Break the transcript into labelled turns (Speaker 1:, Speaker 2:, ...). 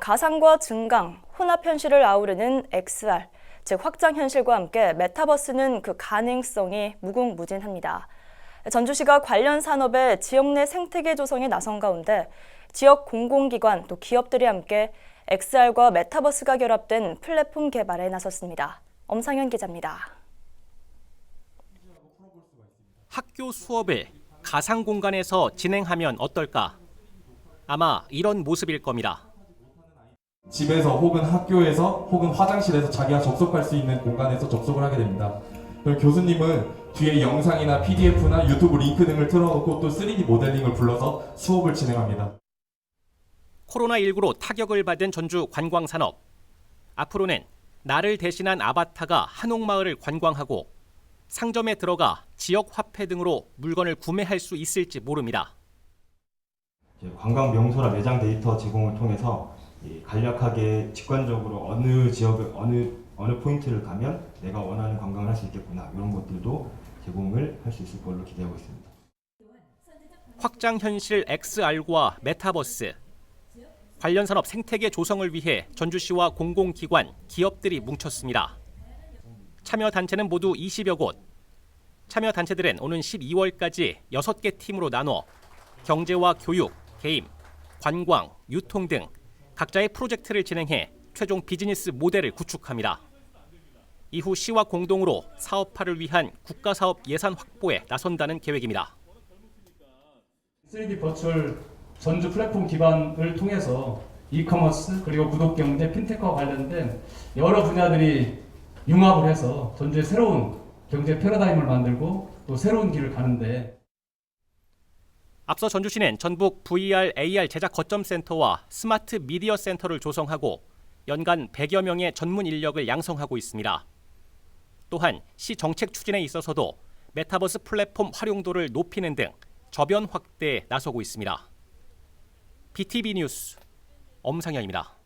Speaker 1: 가상과 증강, 혼합 현실을 아우르는 XR, 즉 확장 현실과 함께 메타버스는 그 가능성이 무궁무진합니다. 전주시가 관련 산업의 지역 내 생태계 조성에 나선 가운데 지역 공공기관 또 기업들이 함께 XR과 메타버스가 결합된 플랫폼 개발에 나섰습니다. 엄상현 기자입니다.
Speaker 2: 학교 수업을 가상 공간에서 진행하면 어떨까? 아마 이런 모습일 겁니다.
Speaker 3: 집에서 혹은 학교에서 혹은 화장실에서 자기가 접속할 수 있는 공간에서 접속을 하게 됩니다. 그럼 교수님은 뒤에 영상이나 PDF나 유튜브 링크 등을 틀어놓고 또 3D 모델링을 불러서 수업을 진행합니다.
Speaker 2: 코로나19로 타격을 받은 전주 관광산업. 앞으로는 나를 대신한 아바타가 한옥마을을 관광하고 상점에 들어가 지역 화폐 등으로 물건을 구매할 수 있을지 모릅니다.
Speaker 4: 관광 명소나 매장 데이터 제공을 통해서 이 간략하게 직관적으로 어느 지역을 어느 어느 포인트를 가면 내가 원하는 관광을 할 수 있겠구나 이런 것들도 제공을 할 수 있을 걸로 기대하고 있습니다.
Speaker 2: 확장 현실 XR과 메타버스. 관련 산업 생태계 조성을 위해 전주시와 공공기관, 기업들이 뭉쳤습니다. 참여 단체는 모두 20여 곳. 참여 단체들은 오는 12월까지 6개 팀으로 나눠 경제와 교육, 게임, 관광, 유통 등 각자의 프로젝트를 진행해 최종 비즈니스 모델을 구축합니다. 이후 시와 공동으로 사업화를 위한 국가 사업 예산 확보에 나선다는 계획입니다.
Speaker 5: 3D 버추얼 전주 플랫폼 기반을 통해서 이커머스 그리고 구독 경제, 핀테크와 관련된 여러 분야들이 융합을 해서 전주의 새로운 경제 패러다임을 만들고 또 새로운 길을 가는데
Speaker 2: 앞서 전주시는 전북 VR, AR 제작 거점 센터와 스마트 미디어 센터를 조성하고 연간 100여 명의 전문 인력을 양성하고 있습니다. 또한 시 정책 추진에 있어서도 메타버스 플랫폼 활용도를 높이는 등 저변 확대에 나서고 있습니다. BTV 뉴스 엄상현입니다.